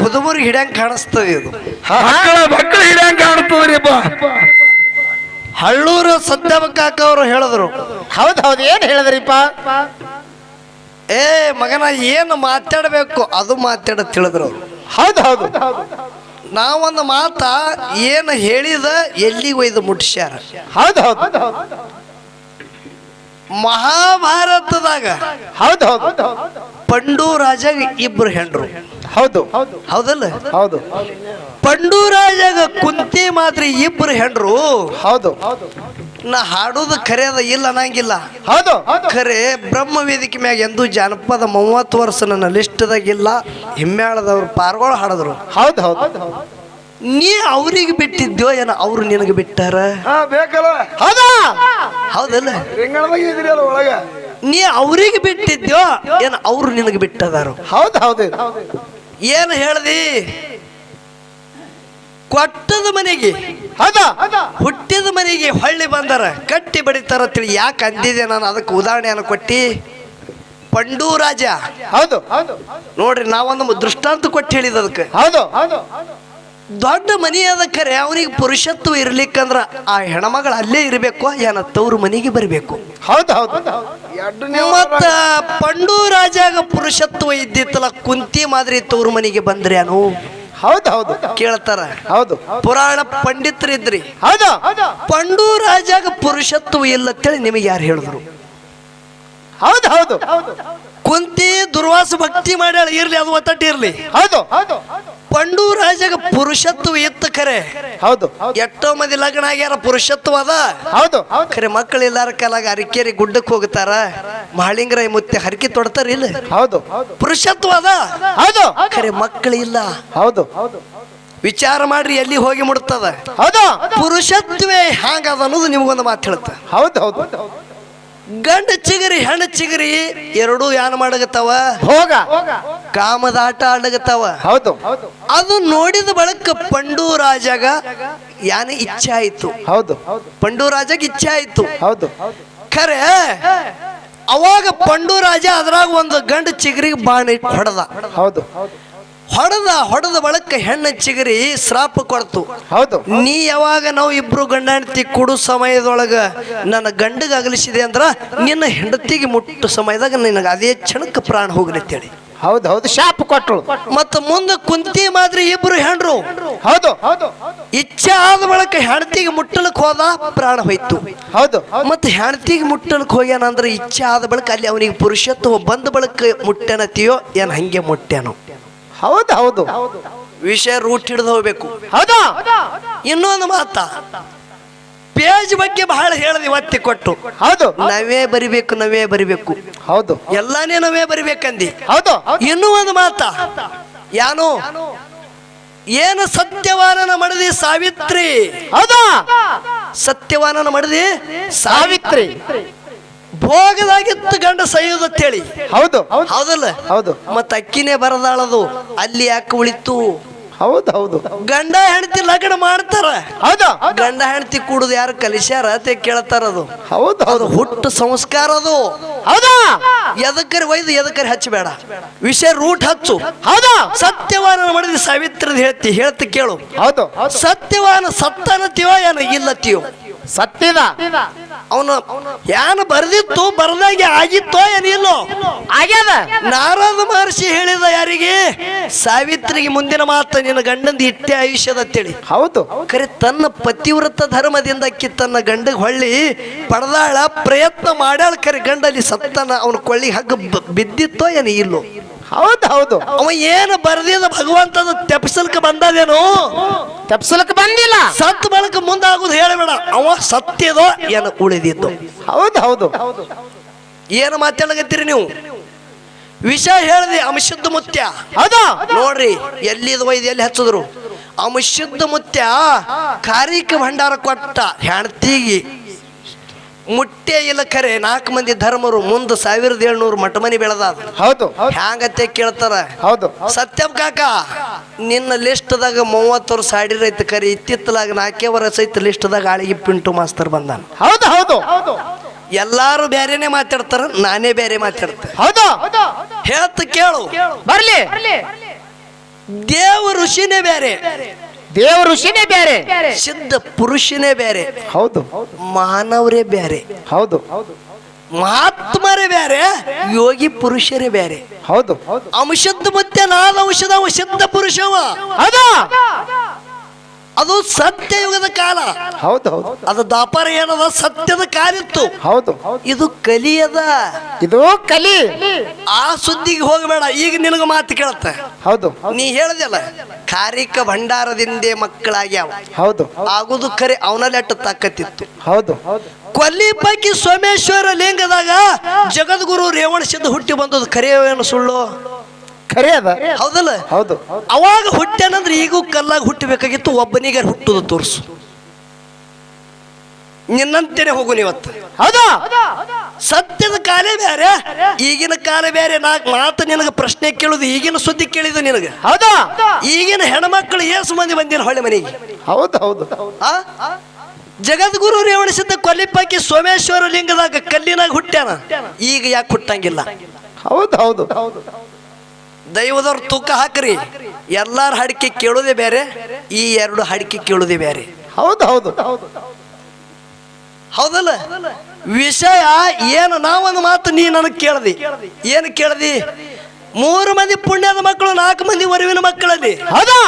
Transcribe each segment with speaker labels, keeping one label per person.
Speaker 1: ಗುದುಮುರಿ ಹಿಡಂಗ್ ಕಾಣಿಸ್ತದೆ ಇದು.
Speaker 2: ಮಕ್ಕಳ ಹಿಡಂಗ್ ಕಾಣಿಸ್ತದ್ರಿ
Speaker 1: ಹಳ್ಳೂರು ಸತ್ಯಬಕ್ಕಾಕ ಅವರು ಹೇಳಿದ್ರು.
Speaker 3: ಹೌದ್ ಹೌದು ಏನ್ ಹೇಳಿದ್ರಿಪ್ಪ?
Speaker 1: ಏ ಮಗನ ಏನು ಮಾತಾಡಬೇಕು ಅದು ಮಾತಾಡ ತಿಳಿದ್ರು ಹೌದು
Speaker 3: ಹೌದ್ ಹೌದು.
Speaker 1: ನಾವೊಂದು ಮಾತ ಏನು ಹೇಳಿದ ಎಲ್ಲಿ ಒಯ್ದು ಮುಟ್ಸ್ಯಾರ.
Speaker 3: ಹೌದು ಹೌದು.
Speaker 1: ಮಹಾಭಾರತದಾಗ
Speaker 3: ಹೌದ್ ಹೌದು.
Speaker 1: ಪಂಡು ರಾಜಾಗ ಇಬ್ರು ಹೆಂಡ್ರು.
Speaker 3: ಹೌದು.
Speaker 1: ಹೌದಲ್ಲ?
Speaker 3: ಹೌದು.
Speaker 1: ಪಂಡು ರಾಜಾಗ ಕುಂತಿ ಮಾತ್ರ ಇಬ್ರು ಹೆಂಡ್ರು.
Speaker 3: ಹೌದು.
Speaker 1: ನಾ ಹಾಡೋದು ಖರೆಯದ ಇಲ್ಲ ಅನ್ನಂಗಿಲ್ಲ.
Speaker 3: ಹೌದು.
Speaker 1: ಖರೆ ಬ್ರಹ್ಮ ವೇದಿಕೆ ಮ್ಯಾಗ ಎಂದು ಜಾನಪದ ಮೂವತ್ತು ವರ್ಷ ನನ್ನ ಲಿಸ್ಟ್ದಾಗಿಲ್ಲ ಹಿಮ್ಮೇಳದವ್ರು ಪಾರ್ಗಳು ಹಾಡಿದ್ರು.
Speaker 3: ಹೌದು ಹೌದು.
Speaker 1: ನೀ ಅವ್ರಿಗೆ ಬಿಟ್ಟಿದ್ಯೋ ಏನೋ ಅವ್ರು ನಿನಗೆ ಬಿಟ್ಟಾರ?
Speaker 2: ಹಾ ಬೇಕಲ್ಲ.
Speaker 3: ಹೌದಾ?
Speaker 1: ಹೌದಲ್ಲ?
Speaker 2: ಒಳಗ.
Speaker 1: ನೀ ಅವ್ರಿಗೆ ಬಿಟ್ಟಿದ್ಯೋ? ಏನ್ ಅವ್ರು ನಿನಗೆ ಬಿಟ್ಟದಾರು?
Speaker 3: ಹೌದು ಹೌದು.
Speaker 1: ಏನು ಹೇಳ್ದಿ? ಕೊಟ್ಟದ ಮನೆಗೆ
Speaker 3: ಹೌದಾ.
Speaker 1: ಹುಟ್ಟಿದ ಮನೆಗೆ ಹೊಳ್ಳಿ ಬಂದಾರ. ಕಟ್ಟಿ ಬಡಿತಾರ ತಿಳಿ ಯಾಕೆ ಅಂದಿದೆ ನಾನು? ಅದಕ್ಕೆ ಉದಾಹರಣೆಯನ್ನು ಕೊಟ್ಟಿ. ಪಂಡೂರಾಜ.
Speaker 3: ಹೌದು. ಹೌದು
Speaker 1: ನೋಡ್ರಿ ನಾವೊಂದು ದೃಷ್ಟಾಂತ ಕೊಟ್ಟು ಹೇಳಿದ ಅದಕ್ಕೆ.
Speaker 3: ಹೌದು ಹೌದು.
Speaker 1: ದೊಡ್ಡ ಮನೆ ಅದ ಖರೆ ಅವನಿಗೆ ಪುರುಷತ್ವ ಇರ್ಲಿಕ್ಕಂದ್ರ ಆ ಹೆಣ್ಮಗಳು ಅಲ್ಲೇ ಇರಬೇಕು ಏನ ತವ್ರ ಮನೆಗೆ ಬರಬೇಕು.
Speaker 3: ಹೌದು ಹೌದು.
Speaker 1: ಮತ್ತ ಪಂಡು ರಾಜಾಗ ಪುರುಷತ್ವ ಇದ್ದಿತ್ತಲ್ಲ ಕುಂತಿ ಮಾದರಿ ತವ್ರ ಮನೆಗೆ ಬಂದ್ರೇನು
Speaker 3: ಹೌದು ಹೌದು.
Speaker 1: ಕೇಳ್ತಾರ?
Speaker 3: ಹೌದು.
Speaker 1: ಪುರಾಣ ಪಂಡಿತರಿದ್ರಿ.
Speaker 3: ಹೌದು.
Speaker 1: ಪಂಡು ರಾಜಾಗ ಪುರುಷತ್ವ ಇಲ್ಲ ಅಂತೇಳಿ ನಿಮಗೆ ಯಾರು ಹೇಳಿದ್ರು?
Speaker 3: ಹೌದು ಹೌದು.
Speaker 1: ಕುಂತಿ ದುರ್ವಾಸ ಭಕ್ತಿ ಮಾಡ್ಯಾಳ ಇರ್ಲಿ ಅದು ಒತ್ತಟ್ಟಿರ್ಲಿ
Speaker 3: ಹೌದು ಹೌದು.
Speaker 1: ಪಂಡು ರಾಜಾಗ ಪುರುಷತ್ವ ಇತ್ತು ಖರೆ.
Speaker 3: ಹೌದು.
Speaker 1: ಎಷ್ಟೋ ಮಂದಿ ಲಗ್ನ ಆಗ್ಯಾರ ಪುರುಷತ್ವ ಅದ.
Speaker 3: ಹೌದು.
Speaker 1: ಖರೆ ಮಕ್ಕಳು ಇಲ್ಲಾರ ಕಾಲಾಗ ಅರಿಕೇರಿ ಗುಡ್ಡಕ್ಕೆ ಹೋಗ್ತಾರ ಮಹಾಳಿಂಗರಾಯ ಮುತ್ತೆ ಹರಕೆ ತೊಡ್ತಾರ ಇಲ್ಲ.
Speaker 3: ಹೌದು.
Speaker 1: ಪುರುಷತ್ವ ಅದ.
Speaker 3: ಹೌದು.
Speaker 1: ಖರೆ ಮಕ್ಕಳು ಇಲ್ಲ.
Speaker 3: ಹೌದು.
Speaker 1: ವಿಚಾರ ಮಾಡ್ರಿ ಎಲ್ಲಿ ಹೋಗಿ ಮುಡ್ತದ
Speaker 3: ಹೌದು.
Speaker 1: ಪುರುಷತ್ವೇ ಹ್ಯಾಂಗದ ಅನ್ನೋದು ನಿಮ್ಗೊಂದು ಮಾತು ಹೇಳುತ್ತೆ
Speaker 3: ಹೌದು ಹೌದು.
Speaker 1: ಗಂಡ ಚಿಗರಿ ಹೆಣ್ಣು ಚಿಗರಿ ಎರಡೂ ಯಾನ್ ಮಾಡಗತ್ತವ?
Speaker 3: ಹೋಗ
Speaker 1: ಕಾಮದ ಆಟ ಆಡಗತ್ತಾವ?
Speaker 3: ಹೌದು.
Speaker 1: ಅದು ನೋಡಿದ ಬಳಕ ಪಂಡು ರಾಜಾಗ ಯಾನ ಇಚ್ಛೆ ಆಯ್ತು.
Speaker 3: ಹೌದು.
Speaker 1: ಪಂಡು ರಾಜಾಗ ಇಚ್ಛೆ ಆಯ್ತು.
Speaker 3: ಹೌದು.
Speaker 1: ಖರೆ ಅವಾಗ ಪಂಡು ರಾಜ ಅದ್ರಾಗ ಒಂದು ಗಂಡ ಚಿಗರಿಗೆ ಬಾಣ ಇಟ್ಟು ಹೊಡೆದ.
Speaker 3: ಹೌದು.
Speaker 1: ಹೊಡೆದ ಹೊಡೆದ ಬಳಕ ಹೆಣ್ಣು ಚಿಗರಿ ಶ್ರಾಪ ಕೊಡ್ತು.
Speaker 3: ಹೌದು.
Speaker 1: ನೀ ಯಾವಾಗ ನಾವು ಇಬ್ರು ಗಂಡ ಹೆಂಡತಿ ಕೊಡು ಸಮಯದೊಳಗ ನನ್ನ ಗಂಡಗ ಅಗಲಿಸಿದೆ ಅಂದ್ರ ನಿನ್ನ ಹೆಂಡತಿಗೆ ಮುಟ್ಟು ಸಮಯದಾಗ ನಿನಗೆ ಅದೇ ಕ್ಷಣಕ್ಕೆ ಪ್ರಾಣ ಹೋಗ್ಲಿ ಅಂತೇಳಿ.
Speaker 3: ಹೌದು ಹೌದು. ಶಾಪ್ ಕೊಟ್ಟಳು
Speaker 1: ಮತ್ತ ಮುಂದೆ ಕುಂತಿ ಮಾದ್ರಿ ಇಬ್ರು ಹೆಣ್ರು.
Speaker 3: ಹೌದು. ಹೌದು
Speaker 1: ಇಚ್ಛೆ ಆದ ಬಳಕ ಹೆಂಡತಿಗೆ ಮುಟ್ಟಲಕ್ ಹೋದ ಪ್ರಾಣ ಹೋಯ್ತು.
Speaker 3: ಹೌದು.
Speaker 1: ಮತ್ತೆ ಹೆಂಡತಿಗೆ ಮುಟ್ಟಲಕ್ ಹೋಗ್ಯಾನ ಅಂದ್ರೆ ಇಚ್ಛೆ ಆದ ಬಳಕ ಅಲ್ಲಿ ಅವನಿಗೆ ಪುರುಷತ್ವ ಬಂದ ಬಳಕ ಮುಟ್ಟೆನತಿಯೋ ಏನ್ ಹಂಗೆ ಮುಟ್ಟ್ಯಾನೋ
Speaker 3: ಹೌದು ಹೌದು.
Speaker 1: ವಿಷಯ ರೂಟ್ ಹಿಡಿದು ಹೋಗ್ಬೇಕು.
Speaker 3: ಹೌದಾ?
Speaker 1: ಇನ್ನೊಂದು ಮಾತ. ಪೇಜ್ ಬಗ್ಗೆ ಬಹಳ ಹೇಳದ್ ಇವತ್ತಿ ಕೊಟ್ಟು.
Speaker 3: ಹೌದು.
Speaker 1: ನಾವೇ ಬರಿಬೇಕು ನಾವೇ ಬರಿಬೇಕು.
Speaker 3: ಹೌದು.
Speaker 1: ಎಲ್ಲಾನೇ ನಾವೇ ಬರಿಬೇಕಂದಿ.
Speaker 3: ಹೌದು.
Speaker 1: ಇನ್ನೂ ಒಂದು ಮಾತ. ಯಾನು? ಏನು ಸತ್ಯವಾನನ ಮಡದಿ ಸಾವಿತ್ರಿ?
Speaker 3: ಹೌದಾ?
Speaker 1: ಸತ್ಯವಾನನ ಮಡದಿ
Speaker 3: ಸಾವಿತ್ರಿ.
Speaker 1: ಭೋಗದಾಗಿತ್ತು ಗಂಡ ಸೈಯುದತ್ತೇಳಿ
Speaker 3: ಹೌದು.
Speaker 1: ಹೌದಲ್ಲ?
Speaker 3: ಹೌದು.
Speaker 1: ಮತ್ತ ಅಕ್ಕಿನೇ ಬರದಾಳದು. ಅಲ್ಲಿ ಯಾಕೆ ಉಳಿತು
Speaker 3: ಹೌದು ಹೌದು.
Speaker 1: ಗಂಡ ಹೆಂಡತಿ ಲಗ್ನ ಮಾಡ್ತಾರ.
Speaker 3: ಹೌದು.
Speaker 1: ಗಂಡ ಹೆಂಡತಿ ಕೂಡುದು ಯಾರು ಕಲಿಸ್ಯಾರ ಅಂತ ಕೇಳ್ತಾರದು
Speaker 3: ಹೌದು
Speaker 1: ಅದು ಹುಟ್ಟು ಸಂಸ್ಕಾರ ಅದು.
Speaker 3: ಹೌದಾ?
Speaker 1: ಎದಕ್ಕರಿ ಒಯ್ದು ಎದಕ್ಕರಿ ಹಚ್ಚಬೇಡ. ವಿಷಯ ರೂಟ್ ಹಚ್ಚು.
Speaker 3: ಹೌದಾ.
Speaker 1: ಸತ್ಯವಾನ ಮಾಡಿದ ಸಾವಿತ್ರದ ಹೇಳ್ತಿ ಹೇಳ್ತಿ ಕೇಳು.
Speaker 3: ಹೌದು.
Speaker 1: ಸತ್ಯವಾನ ಸತ್ತನತಿಯೋ ಏನು ಇಲ್ಲತಿಯೋ?
Speaker 3: ಸತ್ಯದ
Speaker 1: ಅವನು ಯಾನ ಬರ್ದಿತ್ತು ಬರ್ದಾಗೆ ಆಗಿತ್ತೋ ಏನಿಲ್ಲೋ.
Speaker 3: ಆಗ್ಯದ?
Speaker 1: ನಾರದ ಮಹರ್ಷಿ ಹೇಳಿದ ಯಾರಿಗೆ? ಸಾವಿತ್ರಿಗೆ ಮುಂದಿನ ಮಾತು ನಿನ್ನ ಗಂಡಂದು ಇಟ್ಟೆ ಆಯುಷ್ಯದ ಅಂತೇಳಿ
Speaker 3: ಹೌದು.
Speaker 1: ಕರೆ ತನ್ನ ಪತಿವ್ರತ ಧರ್ಮದಿಂದ ಅಕ್ಕಿ ತನ್ನ ಗಂಡಗೆ ಹೊಳ್ಳಿ ಪಡೆದಾಳ ಪ್ರಯತ್ನ ಮಾಡ್ಯಾಳ ಕರೆ ಗಂಡಲ್ಲಿ ಸತ್ತನ ಅವನ ಕೊಳ್ಳಿ ಹಗ್ಗ ಬಿದ್ದಿತ್ತೋ ಏನು ಇಲ್ಲೋ
Speaker 3: ಹೌದು ಹೌದು.
Speaker 1: ಅವ ಏನು ಬರ್ದಿದ ಭಗವಂತನ ತೆಪ್ಸಲ್ಕ ಬಂದದೇನು?
Speaker 3: ತಪ್ಸಲಕ್ ಬಂದಿಲ್ಲ.
Speaker 1: ಸತ್ ಬಳಕ ಮುಂದಾಗುದು ಹೇಳಬೇಡ. ಅವ ಸತ್ಯದ ಏನು ಉಳಿದಿದ್ದು?
Speaker 3: ಹೌದು ಹೌದು.
Speaker 1: ಏನು ಮಾತಾಡಕತ್ತೀರಿ ನೀವು? ವಿಷ ಹೇಳಿದೆ ಅಂಶುದ್ಧ ಮುತ್ಯ.
Speaker 3: ಹೌದು.
Speaker 1: ನೋಡ್ರಿ ಎಲ್ಲಿದು ಒಯ್ದು ಎಲ್ಲಿ ಹಚ್ಚಿದ್ರು? ಅಂಶುದ್ಧ ಮುತ್ಯ ಕಾರಿಕ ಭಂಡಾರ ಕೊಟ್ಟ ಹೆಣ್ತಿಗಿ ಮುಟ್ಟೆ ಇಲ್ಲ ಖರೆ ನಾಲ್ಕು ಮಂದಿ ಧರ್ಮರು ಮುಂದೆ ಸಾವಿರದ ಏಳ್ನೂರು ಮಠ ಮನಿ ಬೆಳೆದಾದ.
Speaker 3: ಹೌದು
Speaker 1: ಹ್ಯಾಂಗತ್ತೆ ಕೇಳ್ತಾರ?
Speaker 3: ಹೌದು
Speaker 1: ಸತ್ಯಂ ಕಾಕ ನಿನ್ನ ಲಿಸ್ಟ್ದಾಗ ಮೂವತ್ತು ವರ್ಷ ಆಡಿರೈತೆ ಕರೆ ಇತ್ತಿತ್ತಲಾಗ ನಾಲ್ಕೇ ವರ್ಷ ಐತೆ ಲಿಸ್ಟ್ದಾಗ ಆಳಿಗೆ ಪಿಂಟು ಮಾಸ್ತರ್ ಬಂದಾನ.
Speaker 3: ಹೌದು ಹೌದು.
Speaker 1: ಎಲ್ಲಾರು ಬೇರೆನೆ ಮಾತಾಡ್ತಾರ ನಾನೇ ಬೇರೆ ಮಾತಾಡ್ತಾರೆ
Speaker 3: ಹೌದು.
Speaker 1: ಹೇಳ್ತ ಕೇಳು.
Speaker 3: ಬರ್ಲಿ.
Speaker 1: ದೇವ ಋಷಿನೇ ಬೇರೆ
Speaker 3: ದೇವ ಋಷಿನೇ ಬೇರೆ
Speaker 1: ಸಿದ್ಧ ಪುರುಷನೇ ಬೇರೆ
Speaker 3: ಹೌದು.
Speaker 1: ಮಾನವರೇ ಬೇರೆ
Speaker 3: ಹೌದು.
Speaker 1: ಮಹಾತ್ಮರೇ ಬೇರೆ ಯೋಗಿ ಪುರುಷರೇ ಬೇರೆ
Speaker 3: ಹೌದು.
Speaker 1: ಅಂಶದ ಮತ್ತೆ ನಾನು ಔಷಧ ಅವ ಸಿದ್ಧ ಪುರುಷವ
Speaker 3: ಹೌದು?
Speaker 1: ಅದು ಸತ್ಯ ಯುಗದ ಕಾಲ.
Speaker 3: ಹೌದು ಹೌದು.
Speaker 1: ಅದು ದಾಪರ ಏನದ? ಸತ್ಯದ ಕಾಲಿತ್ತು.
Speaker 3: ಹೌದು.
Speaker 1: ಇದು ಕಲಿಯದ.
Speaker 3: ಇದು ಕಲಿ.
Speaker 1: ಆ ಸುದ್ದಿಗೆ ಹೋಗಬೇಡ ಈಗ ನಿನಗ ಮಾತು ಕೇಳ್ತ
Speaker 3: ಹೌದು.
Speaker 1: ನೀ ಹೇಳ್ದಲ್ಲ ಕಾರಿಕ ಭಂಡಾರದಿಂದೇ ಮಕ್ಕಳಾಗ್ಯಾವ.
Speaker 3: ಹೌದು.
Speaker 1: ಆಗುದು ಕರೆ ಅವನಲ್ಲಿ ತಕ್ಕತ್ತಿತ್ತು ತಾಕತ್ತಿತ್ತು
Speaker 3: ಹೌದು.
Speaker 1: ಕೊಲ್ಲಿ ಪೈಕಿ ಸೋಮೇಶ್ವರ ಲಿಂಗದಾಗ ಜಗದ್ಗುರು ರೇವಣ ಸಿದ್ಧ ಹುಟ್ಟಿ ಬಂದದ್ದು ಏನು ಸುಳ್ಳು?
Speaker 3: ಖರೆ ಅದ.
Speaker 1: ಹೌದಲ್ಲ?
Speaker 3: ಹೌದು.
Speaker 1: ಅವಾಗ ಹುಟ್ಟ್ಯಾನಂದ್ರೆ ಈಗೂ ಕಲ್ಲಾಗ ಹುಟ್ಟಬೇಕಾಗಿತ್ತು ಒಬ್ಬನಿಗೆ ಹುಟ್ಟುದು ತೋರಿಸು. ನಿನ್ನಂತೇನೆ ಹೋಗು ನೀವತ್ತು.
Speaker 3: ಹೌದ?
Speaker 1: ಸತ್ಯದ ಕಾಲೇ ಬೇರೆ ಈಗಿನ ಕಾಲ ಬೇರೆ. ನಾಲ್ಕು ಮಾತು ನಿನಗೆ ಪ್ರಶ್ನೆ ಕೇಳುದು ಈಗಿನ ಸುದ್ದಿ ಕೇಳಿದ ನಿನಗೆ.
Speaker 3: ಹೌದಾ?
Speaker 1: ಈಗಿನ ಹೆಣ್ಮಕ್ಳು ಏಸು ಮಂದಿ ಬಂದಿನ ಹೊಳೆ ಮನೆಗೆ.
Speaker 3: ಹೌದು ಹೌದು.
Speaker 1: ಆ? ಜಗದ್ಗುರು ರೇವಣಿಸಿದ್ದ ಕೊಲ್ಲಿಪಾಕಿ ಸೋಮೇಶ್ವರ ಲಿಂಗದಾಗ ಕಲ್ಲಿನಾಗ ಹುಟ್ಟ್ಯಾನ. ಈಗ ಯಾಕೆ ಹುಟ್ಟಂಗಿಲ್ಲ?
Speaker 3: ಹೌದು ಹೌದು.
Speaker 1: ದೈವದವ್ರ ತೂಕ ಹಾಕ್ರಿ. ಎಲ್ಲಾರ ಹಡಿಕೆ ಕೇಳೋದೇ ಬೇರೆ ಈ ಎರಡು ಹಡಿಕೆ ಕೇಳೋದೇ ಬೇರೆ.
Speaker 3: ಹೌದು ಹೌದು.
Speaker 1: ಹೌದಲ್ಲ? ವಿಷಯ ಏನು? ನಾವೊಂದು ಮಾತು ನೀ ನನಗೆ ಕೇಳದಿ. ಏನು ಕೇಳದಿ? ಮೂರು ಮಂದಿ ಪುಣ್ಯದ ಮಕ್ಕಳು ನಾಲ್ಕು ಮಂದಿ ಒರಿವಿನ ಮಕ್ಕಳಲ್ಲಿ.
Speaker 3: ಹೌದು?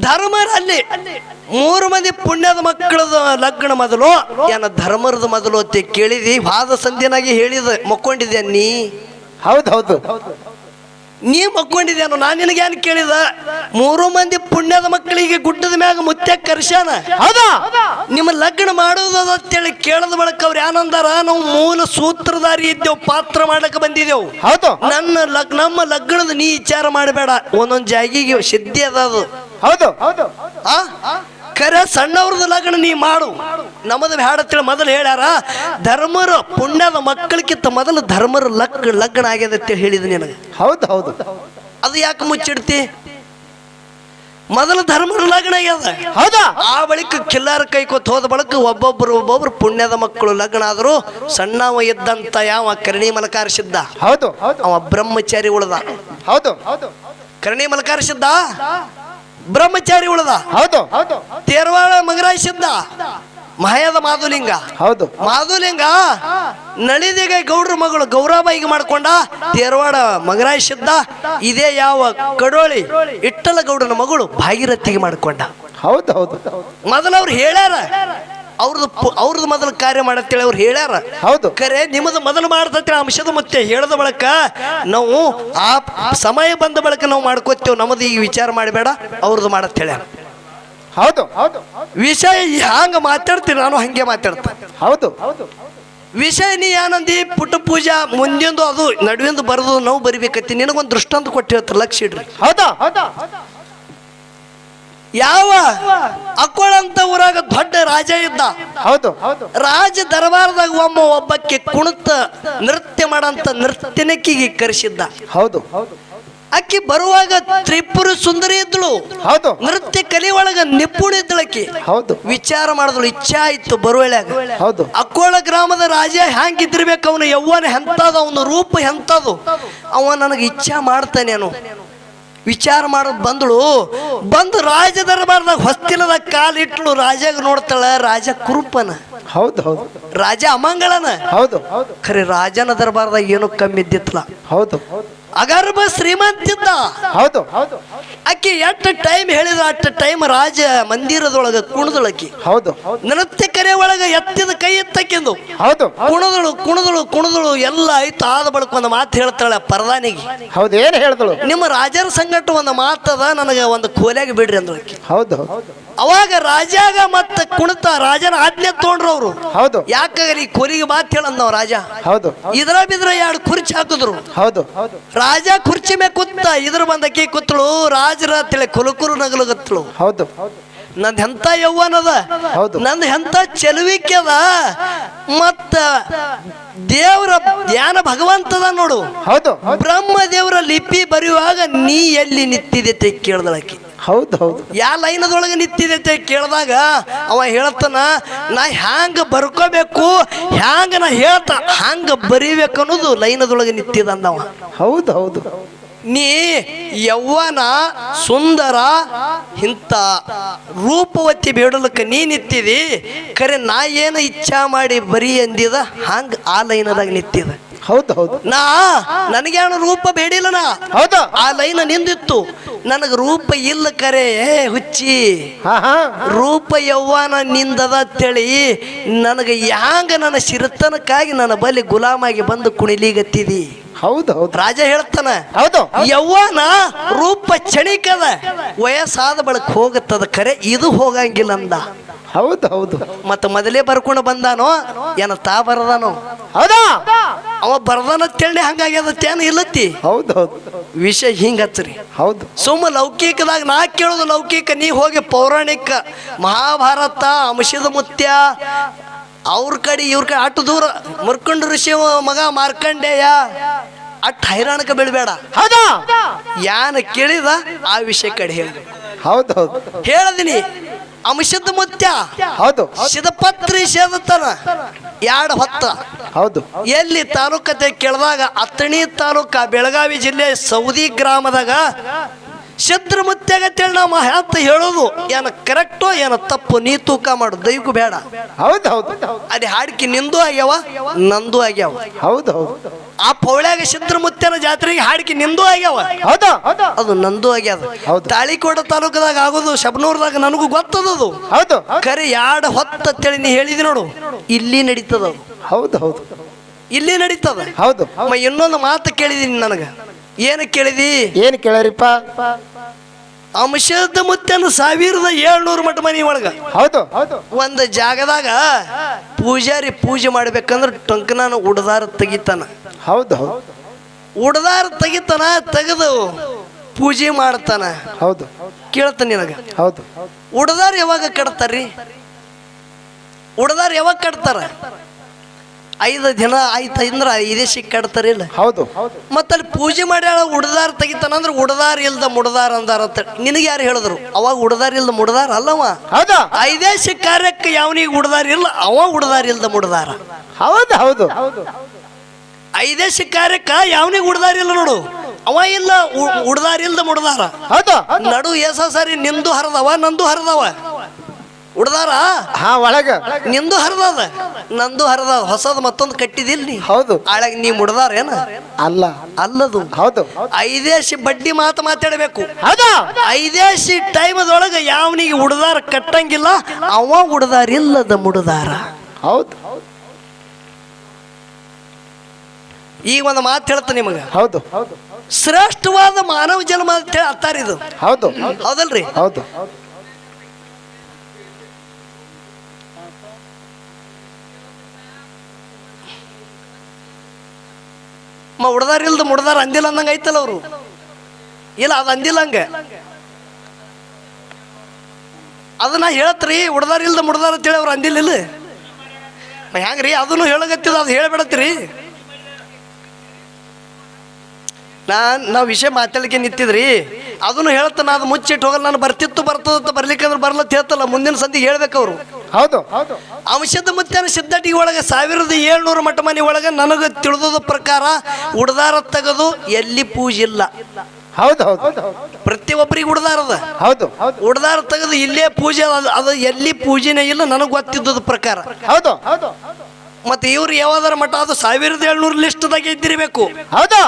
Speaker 1: ಧರ್ಮರಲ್ಲಿ. ಮೂರು ಮಂದಿ ಪುಣ್ಯದ ಮಕ್ಕಳದ ಲಗ್ನ ಮೊದಲು ಏನ ಧರ್ಮರದ ಮೊದಲು ಅಂತ ಕೇಳಿದಿ? ವಾದ ಸಂಧಿನಾಗಿ ಹೇಳಿದ ಮಕ್ಕೊಂಡಿದ್ಯಾ ನೀ?
Speaker 3: ಹೌದು ಹೌದು.
Speaker 1: ನೀ ಮಕ್ಕೊಂಡಿದ್ಯಾನು ನಾನು ನಿನಗೇನು ಕೇಳಿದ? ಮೂರು ಮಂದಿ ಪುಣ್ಯದ ಮಕ್ಕಳಿಗೆ ಗುಡ್ಡದ ಮ್ಯಾಗ ಮುತ್ಯ ಕರ್ಸ್ಯಾನ?
Speaker 3: ಹೌದಾ?
Speaker 1: ನಿಮ್ಮ ಲಗ್ನ ಮಾಡೋದು ಅಂತೇಳಿ ಕೇಳದ ಬಳಕ ಅವ್ರು ಏನಂದಾರ ನಾವು ಮೂಲ ಸೂತ್ರಧಾರಿ ಇದ್ದೇವು ಪಾತ್ರ ಮಾಡಕ್ ಬಂದಿದ್ದೇವು.
Speaker 3: ಹೌದು.
Speaker 1: ನನ್ನ ಲಗ್ ನಮ್ಮ ಲಗ್ನದ ನೀ ವಿಚಾರ ಮಾಡಬೇಡ. ಒಂದೊಂದ್ ಜಾಗಿಗೆ ಸಿದ್ಧಿ ಅದ ಅದು.
Speaker 3: ಹೌದು ಹೌದು.
Speaker 1: ಆ? ಖರೆ ಸಣ್ಣವ್ರದ್ದು ಲಗ್ನ ನೀ ಮಾಡು. ನಮ್ಮದು ಹೇಳತ್ತೇಳಿ ಮೊದಲು ಹೇಳ್ಯಾರ ಧರ್ಮರ ಪುಣ್ಯದ ಮಕ್ಕಳಿಗಿಂತ ಮೊದಲು ಧರ್ಮರ ಲಗ್ ಲಗ್ನ ಆಗ್ಯದ ಅಂತೇಳಿ ಹೇಳಿದ ನಿನಗೆ.
Speaker 3: ಹೌದು ಹೌದು.
Speaker 1: ಅದು ಯಾಕೆ ಮುಚ್ಚಿಡ್ತಿ? ಮೊದಲು ಧರ್ಮರ ಲಗ್ನ ಆಗ್ಯದ.
Speaker 3: ಹೌದಾ?
Speaker 1: ಆ ಬಳಿಕ ಕಿಲ್ಲಾರ ಕೈ ಕೊತ್ ಹೋದ ಬಳಿಕ ಒಬ್ಬೊಬ್ಬರು ಒಬ್ಬೊಬ್ರು ಪುಣ್ಯದ ಮಕ್ಕಳು ಲಗ್ನ ಆದರೂ ಸಣ್ಣವ ಇದ್ದಂತ ಯಾವ ಕರಣಿ ಮಲಕಾರ
Speaker 3: ಸಿದ್ಧ ಹೌದು.
Speaker 1: ಅವ ಬ್ರಹ್ಮಚಾರಿ ಉಳ್ದ.
Speaker 3: ಹೌದು ಹೌದು.
Speaker 1: ಮಲಕಾರ ಮಲಕಾರಿಸಿದ್ದ? ಬ್ರಹ್ಮಚಾರಿ ಉಳದ.
Speaker 3: ಹೌದು. ಹೌದು.
Speaker 1: ಮಗರಾಯ ಮಗರಾಯಿಸಿದ್ದ. ಮಹಯದ ಮಾಧುಲಿಂಗ.
Speaker 3: ಹೌದು.
Speaker 1: ಮಾಧುಲಿಂಗ ನಳಿದಿಗೆ ಗೌಡ್ರ ಮಗಳು ಗೌರಾಬಾಯಿಗೆ ಮಾಡ್ಕೊಂಡ ತೇರವಾಡ ಮಗರಾಯಿಸಿದ್ದ. ಇದೇ ಯಾವ ಕಡೋಳಿ ಇಟ್ಟಲ ಗೌಡನ ಮಗಳು ಭಾಗೀರಥಿಗೆ ಮಾಡ್ಕೊಂಡ.
Speaker 3: ಹೌದು ಹೌದು.
Speaker 1: ಮೊದಲು ಅವ್ರು ಹೇಳ್ಯಾರ ಅವ್ರದ್ದು ಅವ್ರದ್ದು ಮೊದಲು ಕಾರ್ಯ ಮಾಡತ್ತೇಳಿ ಅವ್ರು ಹೇಳ್ಯಾರ.
Speaker 3: ಹೌದು.
Speaker 1: ಕರೆ ನಿಮ್ಮದು ಮೊದಲು ಮಾಡ್ತೇಳಿ ಅಂಶದ ಮತ್ತೆ ಹೇಳದ ಬಳಕ ನಾವು ಆ ಸಮಯ ಬಂದ ಬಳಕ ನಾವು ಮಾಡ್ಕೋತೇವೆ ನಮ್ಮದು ಈಗ ವಿಚಾರ ಮಾಡಬೇಡ ಅವ್ರದ್ದು ಮಾಡತ್ ಹೇಳ್ಯಾರ
Speaker 3: ಹೌದು. ಹೌದು
Speaker 1: ವಿಷಯ ಹಂಗ ಮಾತಾಡ್ತೀನಿ ನಾನು ಹಂಗೆ ಮಾತಾಡ್ತೇನೆ.
Speaker 3: ಹೌದು. ಹೌದು
Speaker 1: ವಿಷಯ ನೀ ಏನಂದಿ ಪುಟ್ಟ ಪೂಜಾ ಮುಂದಿಂದು ಅದು ನಡುವಿಂದು ಬರೆದು ನಾವು ಬರಿಬೇಕತ್ತಿ ನಿನಗೊಂದು ದೃಷ್ಟಾಂತ ಕೊಟ್ಟಿರ್ತಾರೆ ಲಕ್ಷ ಇಡ್ರಿ.
Speaker 3: ಹೌದಾ ಹೌದು.
Speaker 1: ಯಾವ ಅಕ್ಕೋಳ ಅಂತ ಊರಾಗ ದೊಡ್ಡ ರಾಜ ಇದ್ದ.
Speaker 3: ಹೌದು.
Speaker 1: ರಾಜ ದರ್ಬಾರದಾಗ ಒಮ್ಮ ಒಬ್ಬಕ್ಕೆ ಕುಣಿತ ನೃತ್ಯ ಮಾಡಂತ ನೃತ್ಯನಕ್ಕಿಗೆ ಕರೆಸಿದ್ದ.
Speaker 3: ಹೌದು.
Speaker 1: ಅಕ್ಕಿ ಬರುವಾಗ ತ್ರಿಪುರ ಸುಂದರಿ ಇದ್ಳು
Speaker 3: ಹೌದು.
Speaker 1: ನೃತ್ಯ ಕಲಿ ಒಳಗ ನಿಪುಣ ಇದ್ದಳಕ್ಕಿ
Speaker 3: ಹೌದು.
Speaker 1: ವಿಚಾರ ಮಾಡಿದ್ಳು ಇಚ್ಛಾ ಇತ್ತು ಬರುವಳ್ಯಾಗ.
Speaker 3: ಹೌದು.
Speaker 1: ಅಕ್ಕೋಳ ಗ್ರಾಮದ ರಾಜ ಹ್ಯಾಂಗಿದ್ದಿರ್ಬೇಕು ಅವನು ಯವ್ವನ ಹೆಂತದ ಅವನ ರೂಪ ಹೆಂತದು. ಅವ ನನಗೆ ಇಚ್ಛಾ ಮಾಡ್ತಾನೇನು. ವಿಚಾರ ಮಾಡೋದು ಬಂದಳು. ಬಂದು ರಾಜ ದರ್ಬಾರ್ದಾಗ ಕಾಲು ಕಾಲಿಟ್ಲು ರಾಜಾಗ ನೋಡ್ತಾಳ ರಾಜ ಕುರುಪನ.
Speaker 3: ಹೌದು ಹೌದು.
Speaker 1: ರಾಜ ಅಮಂಗಳನ.
Speaker 3: ಹೌದು. ಹೌದು
Speaker 1: ಖರೆ ರಾಜನ ದರ್ಬಾರ್ದಾಗ ಏನು ಕಮ್ಮಿ ಇದ್ದಿತ್ತಲ್ಲ
Speaker 3: ಹೌದು ಹೌದು.
Speaker 1: ಅಗರ್ಭ ಶ್ರೀಮಂತಿದ್ದ.
Speaker 3: ಹೌದು ಹೌದು.
Speaker 1: ಅಕ್ಕಿ ಎಷ್ಟು ಟೈಮ್ ಹೇಳಿದ ಅಷ್ಟು ಟೈಮ್ ರಾಜ ಮಂದಿರದೊಳಗ ಕುಣದಳಕ್ಕಿ
Speaker 3: ಹೌದು ಹೌದು.
Speaker 1: ನೃತ್ಯ ಕರೆ ಒಳಗ ಎತ್ತಿದ ಕೈ ಎತ್ತಕ್ಕೆಂದು.
Speaker 3: ಹೌದು
Speaker 1: ಕುಣದಳು ಕುಣದಳು ಕುಣದಳು ಎಲ್ಲ ಆಯ್ತು ಆದ ಬಳಕ ಒಂದು ಮಾತು ಹೇಳ್ತಾಳೆ ಪರದಾನಿಗೆ.
Speaker 3: ಹೌದು ಏನು ಹೇಳ್ದಳು?
Speaker 1: ನಿಮ್ಮ ರಾಜರ ಸಂಗಟ ಒಂದು ಮಾತದ ನನಗೆ ಒಂದು ಕೋಲೆಗೆ ಬಿಡ್ರಿ ಅಂದಳಕ್ಕೆ
Speaker 3: ಹೌದು ಹೌದು.
Speaker 1: ಅವಾಗ ರಾಜಾಗ ಮತ್ತ ಕುಣಿತ ರಾಜನ ಆಜ್ಞೆ ತೊಗೊಂಡ್ರು ಅವರು.
Speaker 3: ಹೌದು.
Speaker 1: ಯಾಕಾಗಲಿ ಕೊರಿಗೆ ಮಾತು ಹೇಳಂದ ರಾಜ.
Speaker 3: ಹೌದು.
Speaker 1: ಇದ್ರ ಬಿದ್ರ ಎರಡು ಕುರ್ಚಿ ಹಾಕಿದ್ರು.
Speaker 3: ಹೌದು ಹೌದು.
Speaker 1: ರಾಜ ಕುರ್ಚಿ ಮೇಲೆ ಕುತ್ತ ಇದ್ರ ಬಂದಕ್ಕೆ ಕೂತಳು ರಾಜರ ತಿಳಿ ಕುಲಕುರು ನಗಲಗತ್ತಳು.
Speaker 3: ಹೌದು. ಹೌದು
Speaker 1: ನಂದ್ ಎಂತ ಯೌವನದ
Speaker 3: ಹೌದು.
Speaker 1: ನಂದ್ ಎಂತ ಚೆಲುವಿಕೆ ಅದ? ಮತ್ತ ದೇವರ ಧ್ಯಾನ ಭಗವಂತದ ನೋಡು.
Speaker 3: ಹೌದು.
Speaker 1: ಬ್ರಹ್ಮ ದೇವರ ಲಿಪಿ ಬರೆಯುವಾಗ ನೀ ಎಲ್ಲಿ ನಿಂತಿದೆ ಕೇಳ್ದಳಕಿ
Speaker 3: ಹೌದು ಹೌದು.
Speaker 1: ಯಾ ಲೈನದೊಳಗೆ ನಿಂತಿದೆ ಅಂತ ಕೇಳಿದಾಗ ಅವ ಹೇಳ್ತಾನ ನಾ ಹ್ಯಾಂಗ ಬರ್ಕೋಬೇಕು ಹ್ಯಾಂಗ ನಾ ಹೇಳ್ತ ಹ್ಯಾಂಗ ಬರಿಬೇಕು ಅನ್ನೋದು ಲೈನದೊಳಗೆ ನಿಂತಿದ ಅಂದವ
Speaker 3: ಹೌದು ಹೌದು.
Speaker 1: ನೀ ಯವ್ವನ ಸುಂದರ ಇಂಥ ರೂಪವತಿ ಬೇಡಲಕ್ಕೆ ನೀ ನಿಂತಿದಿ ಖರೆ ನಾ ಏನು ಇಚ್ಛಾ ಮಾಡಿ ಬರೀ ಅಂದಿದ ಹಂಗ ಆ ಲೈನದಾಗ ನಿಂತಿದ.
Speaker 3: ಹೌದು ಹೌದು.
Speaker 1: ನಾ ನನಗೇನು ರೂಪ ಬೇಡಿಲ್ಲ ನಾ
Speaker 3: ಹೌದು.
Speaker 1: ಆ ಲೈನ ನಿಂದಿತ್ತು. ನನಗೆ ರೂಪ ಇಲ್ಲ ಕರೆ ಹುಚ್ಚಿ. ರೂಪ ಯವ್ವನ ನಿಂದದ ಅಂತೇಳಿ ನನಗೆ ಯಾಂಗ ನನ್ನ ಶಿರತನಕ್ಕಾಗಿ ನನ್ನ ಬಲಿ ಗುಲಾಮಾಗಿ ಬಂದು ಕುಣಿಲಿಗತ್ತಿದಿ?
Speaker 3: ಹೌದು ಹೌದು.
Speaker 1: ರಾಜ ಹೇಳ್ತಾನ
Speaker 3: ಹೌದು
Speaker 1: ಯವ್ವನ ರೂಪ ಚಣಿಕದ ವಯಸ್ಸಾದ ಬಳಕ ಹೋಗುತ್ತದ ಕರೆ ಇದು ಹೋಗಂಗಿಲ್ಲ ಅಂದ.
Speaker 3: ಹೌದು ಹೌದು.
Speaker 1: ಮತ್ತೆ ಮೊದಲೇ ಬರ್ಕೊಂಡು ಬಂದಾನೋ ಏನ ತಾ ಬರದಾನೋ.
Speaker 3: ಹೌದಾ?
Speaker 1: ಅವ ಬರ್ದಾನ ತಿಳಿ ಹಂಗಾಗ್ಯದ ತೇನ ಇಲ್ಲತ್ತಿ.
Speaker 3: ಹೌದು ಹೌದು.
Speaker 1: ವಿಷಯ ಹಿಂಗ ಹತ್ತರಿ
Speaker 3: ಹೌದು.
Speaker 1: ಸುಮ್ಮ ಲೌಕಿಕದಾಗ ನಾ ಕೇಳೋದು ಲೌಕಿಕ ನೀ ಹೋಗಿ ಪೌರಾಣಿಕ ಮಹಾಭಾರತ ಅಂಶದ ಮುತ್ಯ ಅವ್ರ ಕಡೆ ಇವ್ರ ಕಡೆ ಅಟ್ಟು ದೂರ ಮುರ್ಕೊಂಡು ಋಷಿ ಮಗ ಮಾರ್ಕಂಡೇಯ ಅಟ್ ಹೈರಾಣಕ ಬೀಳ್ಬೇಡ.
Speaker 3: ಹೌದಾ?
Speaker 1: ಯಾನ ಕೇಳಿದ ಆ ವಿಷಯ ಕಡೆ ಹೇಳ
Speaker 3: ಹೌದು ಹೌದು.
Speaker 1: ಹೇಳದಿನಿ ಅಂಶದ ಮುತ್ಯ.
Speaker 3: ಹೌದು.
Speaker 1: ಶಿದಪತ್ರಿ ಸೇದತನ ಎರಡು ಹೊತ್ತ.
Speaker 3: ಹೌದು.
Speaker 1: ಎಲ್ಲಿ ತಾಲೂಕತೆ ಕೇಳಿದಾಗ ಅತ್ತಣಿ ತಾಲೂಕ ಬೆಳಗಾವಿ ಜಿಲ್ಲೆ ಸೌದಿ ಗ್ರಾಮದಾಗ ಶತ್ರುಮುತ್ಯಾಗತ್ತೇಳಿ ನಾವು ಅಂತ ಹೇಳೋದು ಏನ ಕರೆಕ್ಟೋ ಏನ ತಪ್ಪು ನೀ ತೂಕ ಮಾಡು ದೈವಕ್ಕೂ ಬೇಡ.
Speaker 3: ಹೌದು ಹೌದು.
Speaker 1: ಅದೇ ಹಾಡಿಕೆ ನಿಂದು ಆಗ್ಯಾವ ನಂದು ಆಗ್ಯಾವ.
Speaker 3: ಹೌದು ಹೌದು.
Speaker 1: ಆ ಪೌಳ್ಯಾಗ ಶತ್ರುಮುತ್ಯನ ಜಾತ್ರೆಗೆ ಹಾಡಿಕೆ ನಿಂದು ಆಗ್ಯಾವ.
Speaker 3: ಹೌದು
Speaker 1: ಅದು ನಂದು ಆಗ್ಯಾದ.
Speaker 3: ಹೌದು.
Speaker 1: ತಾಳಿಕೋಟ ತಾಲೂಕದಾಗ ಆಗೋದು ಶಬನೂರ್ದಾಗ ನನಗೂ ಗೊತ್ತದದು.
Speaker 3: ಹೌದು
Speaker 1: ಕರೆ ಯಾಡ ಹೊತ್ತೇಳಿ ನೀ ಹೇಳಿದಿ ನೋಡು. ಇಲ್ಲಿ ನಡೀತದ.
Speaker 3: ಹೌದು ಹೌದು.
Speaker 1: ಇಲ್ಲಿ ನಡೀತದ.
Speaker 3: ಹೌದು.
Speaker 1: ಇನ್ನೊಂದು ಮಾತು ಕೇಳಿದೀನಿ ನನಗ. ಏನು ಕೇಳಿದಿ?
Speaker 3: ಏನು ಕೇಳರಿಪ್ಪ?
Speaker 1: ಅಂಶದ ಮುತ್ತನ ಸಾವಿರದ ಏಳ್ನೂರು ಮಠ ಮನಿ ಒಳಗ.
Speaker 3: ಹೌದು. ಹೌದು
Speaker 1: ಒಂದು ಜಾಗದಾಗ ಪೂಜಾರಿ ಪೂಜೆ ಮಾಡ್ಬೇಕಂದ್ರೆ ಟೊಂಕನ ಉಡದಾರ ತೆಗಿತಾನ.
Speaker 3: ಹೌದು ಹೌದು.
Speaker 1: ಉಡದಾರ ತೆಗಿತಾನ ತೆಗೆದು ಪೂಜೆ ಮಾಡ್ತಾನ.
Speaker 3: ಹೌದು.
Speaker 1: ಕೇಳ್ತಾನ ನಿನಗ.
Speaker 3: ಹೌದು.
Speaker 1: ಉಡದಾರ ಯಾವಾಗ ಕಟ್ತಾರ್ರಿ? ಉಡದಾರ ಯಾವಾಗ ಕಟ್ತಾರ? ಐದು ದಿನ ಆಯ್ತು ಅಂದ್ರೆ ಇದೇ ಸಿಕ್ ಇಲ್ಲ
Speaker 3: ಹೌದು. ಮತ್ತೆ
Speaker 1: ಮತ್ತಲ್ಲಿ ಪೂಜೆ ಮಾಡ್ಯಾಳ ಉಡದಾರ ತೆಗಿತಾನಂದ್ರೆ ಅಂದ್ರೆ ಉಡದಾರ ಇಲ್ದ ಮುಡ್ದಾರ ಅಂದಾರ ಅಂತ ನಿನಗೆ ಯಾರು ಹೇಳಿದ್ರು? ಅವಾಗ ಉಡದಾರ ಇಲ್ದ ಮುಡದಾರ ಅಲ್ಲವ?
Speaker 3: ಹೌದು.
Speaker 1: ಐದೇಶ ಕಾರ್ಯಕ್ಕೆ ಯಾವನಿಗೆ ಉಡದಾರ ಇಲ್ಲ ಅವ ಉಡದಾರ ಇಲ್ದ ಮುಡ್ದಾರ.
Speaker 3: ಹೌದು ಹೌದು.
Speaker 1: ಐದೇಶ ಕಾರ್ಯಕ್ಕ ಯಾವನಿಗೆ ಉಡದಾರ ಇಲ್ಲ ನೋಡು. ಅವ ಇಲ್ಲ ಉಡದಾರ ಇಲ್ದ ಮುಡದಾರ.
Speaker 3: ಹೌದು.
Speaker 1: ನಡು ಎಸ ಸರಿ ನಿಂದು ಹರಿದವ ನಂದು ಹರಿದವ. ಉಡದಾರ?
Speaker 3: ಹಾ ಒಳಗ.
Speaker 1: ನಿಂದು ಹರಿದದ? ನಂದು ಹರದ ಹೊಸದ ಮತ್ತೊಂದು ಕಟ್ಟಿದಿಲ್ಲ ನೀ.
Speaker 3: ಹೌದು.
Speaker 1: ಆಳಾಗ ನೀ ಮುಡದಾರ ಏನ?
Speaker 3: ಅಲ್ಲ.
Speaker 1: ಅಲ್ಲದು.
Speaker 3: ಹೌದು.
Speaker 1: ಐದೇಶಿ ಬಡ್ಡಿ ಮಾತು ಮಾತಾಡಬೇಕು.
Speaker 3: ಹೌದು?
Speaker 1: ಐದೇಶಿ ಟೈಮದೊಳಗ ಯಾವನಿಗೆ ಉಡದಾರ ಕಟ್ಟಂಗಿಲ್ಲ ಅವ ಉಡದಾರ ಇಲ್ಲದ ಮುಡದಾರ.
Speaker 3: ಹೌದು.
Speaker 1: ಈಗ ಒಂದು ಮಾತು ಹೇಳ್ತ ನಿಮಗೆ.
Speaker 3: ಹೌದು. ಹೌದು
Speaker 1: ಶ್ರೇಷ್ಠವಾದ ಮಾನವ ಜನ್ಮ ಅಂತ ಹೇಳಿ ಅತ್ತಾರಿದು
Speaker 3: ಹೌದು.
Speaker 1: ಹೌದಲ್ರಿ?
Speaker 3: ಹೌದು.
Speaker 1: ಮ ಉಡದಾರ ಇಲ್ದ ಮುಡ್ದಾರ ಅಂದಿಲ್ಲ ಅಂದಂಗೆ ಐತಲ್ಲ ಅವರು. ಇಲ್ಲ, ಅದು ಅಂದಿಲ್ಲ ಹಂಗೆ. ಅದನ್ನ ಹೇಳತ್ರಿ, ಉಡದಾರ ಇಲ್ದ ಮುಡ್ದಾರ ಅಂತೇಳಿ ಅವ್ರು ಅಂದಿಲ್ಲ ಮ, ಹೆಂಗ್ರಿ ಅದನ್ನು ಹೇಳಗತ್ತಿದ ಅದು ಹೇಳಬೇಡತ್ರಿ. ನಾನು ನಾವು ವಿಷಯ ಮಾತಾಡ್ಲಿಕ್ಕೆ ನಿಂತಿದ್ರಿ. ಅದನ್ನು ಹೇಳ್ತಾನೆ ಅದು ಮುಚ್ಚಿಟ್ಟು ಹೋಗಲ್ಲ, ನಾನು ಬರ್ತಿತ್ತು ಬರ್ತದಂತ ಬರ್ಲಿಕ್ಕೆ ಅಂದ್ರೆ ಬರ್ಲತ್ತ ಹೇಳ್ತಲ್ಲ, ಮುಂದಿನ ಸಂದಿಗೆ ಹೇಳ್ಬೇಕು ಅವರು.
Speaker 3: ಹೌದು ಹೌದು.
Speaker 1: ಅಂಶದ ಮುತ್ತನ ಸಿದ್ಧಟಿಗೆ ಒಳಗೆ ಸಾವಿರದ ಏಳ್ನೂರು ಮಠ ಮನೆ ಒಳಗೆ ನನಗೆ ತಿಳಿದ ಪ್ರಕಾರ ಉಡದಾರ ತೆಗೆದು ಎಲ್ಲಿ ಪೂಜೆ ಇಲ್ಲ
Speaker 3: ಹೌದು. ಹೌದು
Speaker 1: ಪ್ರತಿಯೊಬ್ಬರಿಗೆ ಉಡದಾರದ
Speaker 3: ಹೌದು ಹೌದು.
Speaker 1: ಉಡದಾರ ತೆಗೆದು ಇಲ್ಲೇ ಪೂಜೆ ಅದು- ಅದು ಎಲ್ಲಿ ಪೂಜೆನೇ ಇಲ್ಲ ನನಗೆ ಗೊತ್ತಿದ್ದದ ಪ್ರಕಾರ.
Speaker 3: ಹೌದು ಹೌದು.
Speaker 1: ಮತ್ತೆ ಇವ್ರು ಯಾವ್ದಾರ ಮಠ? ಅದು ಸಾವಿರದ ಏಳ್ನೂರು ಲಿಸ್ಟ್ದಾಗ ಇದ್ದಿರಬೇಕು.
Speaker 3: ಹೌದು.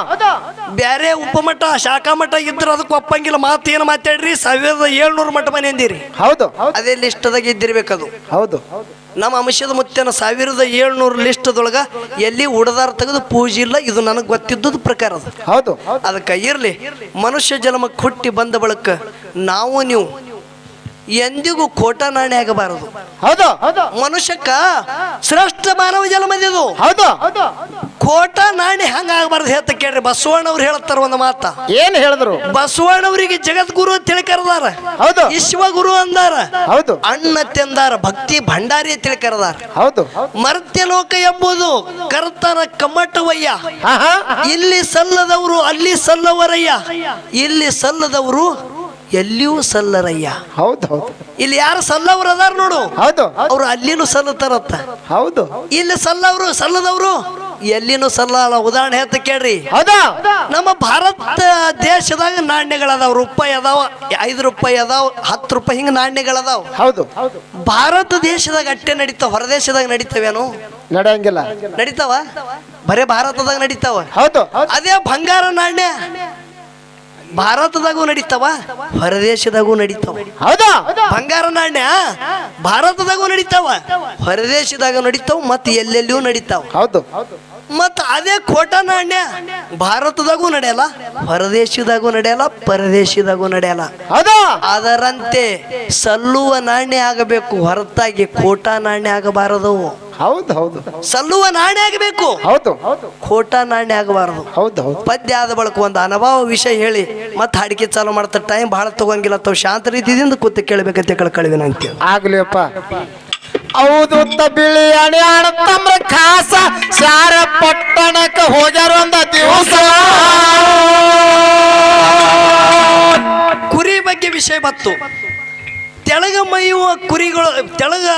Speaker 1: ಬೇರೆ ಉಪಮಠ ಶಾಖಾ ಮಠ ಇದ್ರ ಅದಕ್ಕೆ ಒಪ್ಪಂಗಿಲ್ಲ. ಮಾತು ಏನು ಮಾತಾಡ್ರಿ? ಸಾವಿರದ ಏಳ್ನೂರು ಮಠ ಮನೆ ಅಂದಿರಿ.
Speaker 3: ಹೌದು. ಲಿಸ್ಟ್
Speaker 1: ಅದೇ ಲಿಸ್ಟ್ದಾಗ ಇದ್ದಿರ್ಬೇಕದು.
Speaker 3: ಹೌದು.
Speaker 1: ನಮ್ಮ ಅಂಶದ ಮುತ್ತಿನ ಸಾವಿರದ ಲಿಸ್ಟ್ ಲಿಸ್ಟ್ದೊಳಗ ಎಲ್ಲಿ ಉಡದಾರ ತೆಗೆದು ಪೂಜೆ ಇಲ್ಲ ಇದು ನನಗೆ ಗೊತ್ತಿದ್ದದ ಪ್ರಕಾರ ಅದು.
Speaker 3: ಹೌದು.
Speaker 1: ಅದಕ್ಕೆ ಇರ್ಲಿ ಮನುಷ್ಯ ಜನ್ಮಕ್ಕೆ ಹುಟ್ಟಿ ಬಂದ ಬಳಿಕ ನಾವು ನೀವು ಎಂದಿಗೂ ಕೋಟ ನಾಣ್ಯ ಆಗಬಾರದು.
Speaker 3: ಹೌದು.
Speaker 1: ಮನುಷ್ಯಕ್ಕ ಶ್ರೇಷ್ಠ ಮಾನವ ಜನ್ಮದಿದು
Speaker 3: ಹೌದು ಹೌದು.
Speaker 1: ಕೋಟ ನಾಣ್ಯ ಹಂಗ ಆಗಬಾರದು ಹೇಳ್ತ ಕೇಳ್ರಿ. ಬಸವಣ್ಣವ್ರು ಹೇಳ್ತಾರ ಒಂದು ಮಾತ.
Speaker 3: ಏನ್ ಹೇಳಿದ್ರು?
Speaker 1: ಬಸವಣ್ಣವರಿಗೆ ಜಗದ್ಗುರು ಅಂತ ಹೇಳಿ
Speaker 3: ಹೌದು.
Speaker 1: ವಿಶ್ವ ಗುರು ಅಂದಾರ.
Speaker 3: ಹೌದು.
Speaker 1: ಅಣ್ಣ ತಿಂದಾರ ಭಕ್ತಿ ಭಂಡಾರಿ ಅಂತ
Speaker 3: ಹೌದು.
Speaker 1: ಮರ್ತ್ಯ ಮರ್ತ್ಯಲೋಕ ಎಂಬುದು ಕರ್ತನ ಕಮ್ಮಟವಯ್ಯ. ಇಲ್ಲಿ ಸಲ್ಲದವರು ಅಲ್ಲಿ ಸಲ್ಲವರಯ್ಯ. ಇಲ್ಲಿ ಸಲ್ಲದವರು ಎಲ್ಲಿಯೂ ಸಲ್ಲರಯ್ಯ.
Speaker 3: ಹೌದು ಹೌದು.
Speaker 1: ಇಲ್ಲಿ ಯಾರು ಸಲ್ಲವ್ರು ಅದಾರ ನೋಡು.
Speaker 3: ಹೌದು
Speaker 1: ಅವ್ರು ಅಲ್ಲಿನೂ ಸಲ್ಲತಾರತ್ತ
Speaker 3: ಹೌದು.
Speaker 1: ಇಲ್ಲಿ ಸಲ್ಲವರು ಸಲ್ಲದವರು. ಎಲ್ಲಿನೂ ಸಲ್ಲ ಉದಾಹರಣೆ ಹೇಳ್ತ ಕೇಳ್ರಿ.
Speaker 3: ಹೌದಾ.
Speaker 1: ನಮ್ಮ ಭಾರತ ದೇಶದಾಗ ನಾಣ್ಯಗಳದಾವ ರೂಪಾಯಿ ಅದಾವ ಐದು ರೂಪಾಯಿ ಅದಾವ ಹತ್ತು ರೂಪಾಯಿ ಹಿಂಗ ನಾಣ್ಯಗಳದಾವ.
Speaker 3: ಹೌದು ಹೌದು.
Speaker 1: ಭಾರತ ದೇಶದಾಗ ಅಟ್ಟೆ ನಡೀತಾವ ಹೊರದೇಶದಾಗ ನಡೀತಾವೇನು?
Speaker 3: ನಡೆಯಂಗಿಲ್ಲ.
Speaker 1: ನಡೀತಾವ? ಬರೇ ಭಾರತದಾಗ ನಡೀತಾವ?
Speaker 3: ಹೌದು.
Speaker 1: ಅದೇ ಬಂಗಾರ ನಾಣ್ಯ. ಭಾರತದಾಗೂ ನಡೀತಾವ? ಹೊರದೇಶದಾಗೂ ನಡೀತಾವ.
Speaker 3: ಹೌದಾ?
Speaker 1: ಬಂಗಾರ ನಾಣ್ಯ? ಭಾರತದಾಗೂ ನಡೀತಾವ? ಹೊರದೇಶದಾಗ ನಡೀತಾವ ಮತ್ತೆ ಎಲ್ಲೆಲ್ಲೂ ನಡೀತಾವ.
Speaker 3: ಹೌದು ಹೌದು.
Speaker 1: ಮತ್ತ ಅದೇ ಖೋಟ ನಾಣ್ಯ ಭಾರತದಾಗೂ ನಡೆಯಲ್ಲ ಹೊರದೇಶದಾಗೂ ನಡೆಯಲ್ಲ ಪರದೇಶದಾಗೂ ನಡೆಯಲ್ಲ.
Speaker 3: ಅದು
Speaker 1: ಅದರಂತೆ ಸಲ್ಲುವ ನಾಣ್ಯ ಆಗಬೇಕು ಹೊರತಾಗಿ ಖೋಟಾ ನಾಣ್ಯ ಆಗಬಾರದು.
Speaker 3: ಹೌದು ಹೌದು.
Speaker 1: ಸಲ್ಲುವ ನಾಣ್ಯ ಆಗಬೇಕು.
Speaker 3: ಹೌದು. ಹೌದು
Speaker 1: ಖೋಟ ನಾಣ್ಯ ಆಗಬಾರದು.
Speaker 3: ಹೌದು ಹೌದು.
Speaker 1: ಪದ್ಯ ಆದ ಬಳಿಕ ಒಂದು ಅನುಭವ ವಿಷಯ ಹೇಳಿ ಮತ್ತೆ ಹಾಡಿಕೆ ಚಾಲು ಮಾಡ್ತಾರೆ ಟೈಮ್ ಬಹಳ ತಗೊಂಗಿಲ್ಲ ತಾವು ಶಾಂತ ರೀತಿಯಿಂದ ಕೂತು ಕೇಳಬೇಕಂತ ಕಳ್ಕಳಿವಿನ ಅಂತೇಳಿ
Speaker 3: ಆಗ್ಲಿಯಪ್ಪ ಹೌದು ಬಿಳಿ ಅಣ್ಯಾಣ ತಮ್ರ ಖಾಸ. ಸಾರ ಪಟ್ಟಣಕ್ಕ ಹೋಗ್ಯಾರ ಒಂದ ದಿವಸ.
Speaker 1: ಕುರಿ ಬಗ್ಗೆ ವಿಷಯ ಬತ್ತು ತೆಳಗ ಮೈಯುವ ಕುರಿಗಳು, ತೆಳಗ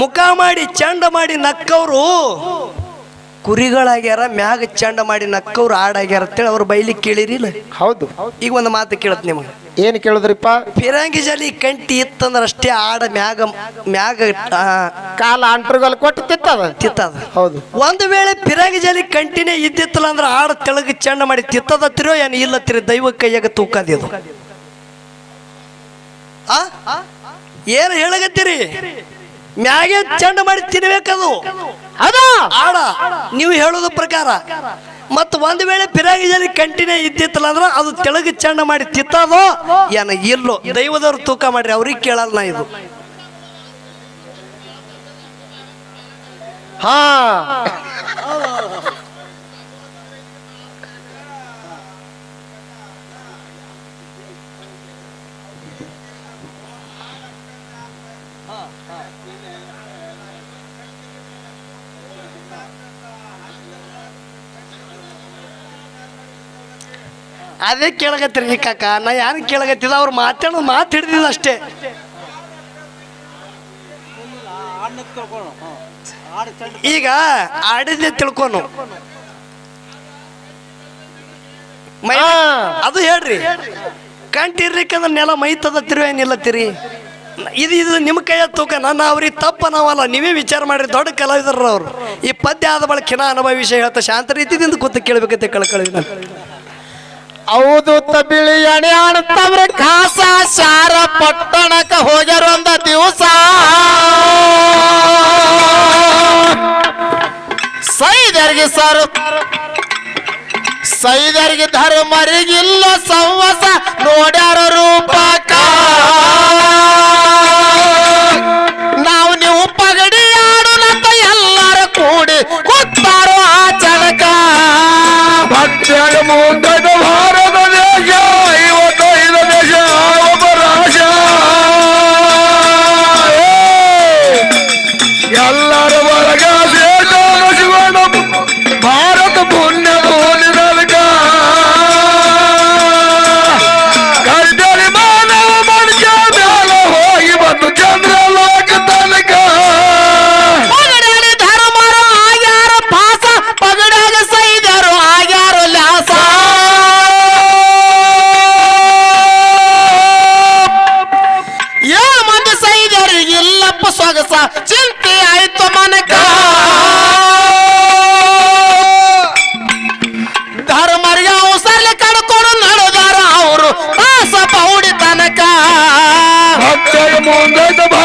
Speaker 1: ಮುಖ ಮಾಡಿ ಚಂಡ ಮಾಡಿ ನಕ್ಕವರು ಕುರಿಗಳಾಗ್ಯಾರ ಮ್ಯಾಗ ಚಂಡ ಮಾಡಿ ನಕ್ಕವ್ರು ಆಡಾಗ್ಯಾರ ಅಂತೇಳಿ ಅವ್ರು ಬೈಲಿ ಕೇಳಿರಿಲ್ಲ.
Speaker 3: ಹೌದು.
Speaker 1: ಈಗ ಒಂದು ಮಾತು ಕೇಳತ್ ನಿಮಗೆ.
Speaker 3: ಏನ್ ಕೇಳಿದ್ರಿಪ್ಪ?
Speaker 1: ಫಿರಂಗಿ ಜಲಿ ಕಂಟಿ ಇತ್ತಂದ್ರ ಅಷ್ಟೇ ಆಡ ಮ್ಯಾಗ ಮ್ಯಾಗ
Speaker 3: ಕಾಲ ಅಂಟ್ರಗಲ್ ಕೊಟ್ಟು ತಿತ್ತದ?
Speaker 1: ತಿತ್ತದ.
Speaker 3: ಹೌದು.
Speaker 1: ಒಂದು ವೇಳೆ ಫಿರಂಗಿ ಜಲಿ ಕಂಟಿನೇ ಇದ್ದಿತ್ತಲ್ಲ ಅಂದ್ರೆ ಆಡ ತೆಳಗ ಚಂಡ ಮಾಡಿ ತಿತ್ತದತ್ತಿರೋ ಏನು ಇಲ್ಲತ್ತಿರಿ ದೈವ ಕೈಯಾಗ ತೂಕದಿದು ಆ? ಏನು ಹೇಳಗತ್ತೀರಿ ಮ್ಯಾಗೆ ಚಂಡ ಮಾಡಿ ತಿನ್ಬೇಕದು.
Speaker 3: ಅದ
Speaker 1: ಆಡ ನೀವು ಹೇಳೋದ ಪ್ರಕಾರ. ಮತ್ತು ಒಂದ್ ವೇಳೆ ಪಿರಾಗಿ ಜಲ್ಲಿ ಕಂಟಿನ್ಯೂ ಇದ್ದಿತ್ತಲ್ಲ ಅಂದ್ರೆ ಅದು ತೆಳಗ ಚಂಡ ಮಾಡಿ ತಿತ್ತದೋ? ಏನ ಇಲ್ಲೋ ದೈವದವ್ರು ತೂಕ ಮಾಡ್ರಿ ಅವ್ರಿಗೆ ಕೇಳಲ್ಲ ನಾ ಇದು.
Speaker 3: ಹಾ.
Speaker 1: ಅದೇ ಕೇಳಗತ್ತೀರಿ ಕಾಕ. ನಾ ಯಾರು ಕೇಳಗತ್ತಿಲ್ಲ ಅವ್ರು ಮಾತಾಡೋದು ಮಾತು ಹಿಡಿದಿಲ್ಲ ಅಷ್ಟೇ. ಈಗ ಆಡಿದ್ದೆ ತಿಳ್ಕೊನು. ಮೈ ಅದು ಹೇಳ್ರಿ. ಕಂಟಿರ್ಲಿಕ್ಕಂದ್ರೆ ನೆಲ ಮೈತದ ತಿರು ಏನಿಲ್ಲತ್ತೀರಿ ಇದು ಇದು ನಿಮ್ಮ ಕೈಯ ತೂಕ ನನ್ನ ಅವ್ರಿಗೆ ತಪ್ಪ ನಾವಲ್ಲ ನೀವೇ ವಿಚಾರ ಮಾಡಿರಿ ದೊಡ್ಡ ಕಲಾವಿದರು ಅವ್ರು. ಈ ಪದ್ಯ ಆದ ಬಳಿಕ ಅನುಭವ ವಿಷಯ ಹೇಳ್ತಾ ಶಾಂತ ರೀತಿಯಿಂದ ಕೂತು ಕೇಳಬೇಕಂತ ಕಳ್ಕಳಿ ನಾನು.
Speaker 3: ಹೌದು ಬಿಳಿ ಅಣಿ ಅಣ್ತವ್ರೆ, ಖಾಸ ಶಾರ ಪಟ್ಟಣಕ್ಕ ಹೋಗ್ಯಾರ ಒಂದ ದಿವಸ. ಸೈದರ್ಗೆ ಸರ್. ಸೈದರ್ಗೆ ಧರ್ಮರಿಗಿಲ್ಲ ಸಂವಸ, ನೋಡ್ಯಾರ ರೂಪಕ
Speaker 2: ಭಕ್ತರ ಮುಂದದ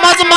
Speaker 3: mais.